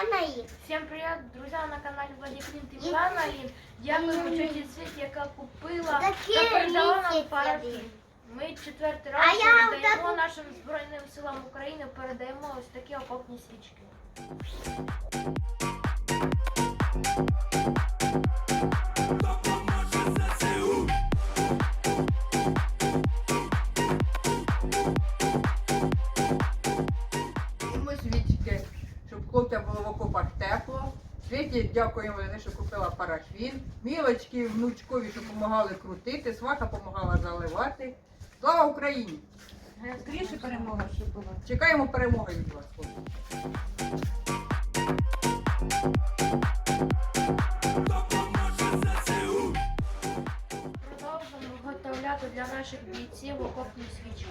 Анна. Всем привет, друзья, на канале Владик Линт и І- Мілана Лін. Дякуємо і- тьоті Світі, яка купила Такі та передала нам тобі. Ми четвертий раз передаємо отак- нашим Збройним силам України, передаємо ось такі окопні свічки. Йому свічки, щоб хлопцям було в окопах тепло. Світі дякуємо за що купила парафін. Мілочки внучкові, що допомагали крутити, сваха допомагала заливати. Слава Україні! Скоріше перемога, щоб була. Чекаємо перемоги від вас. Продовжуємо виготовляти для наших бійців окопні свічки.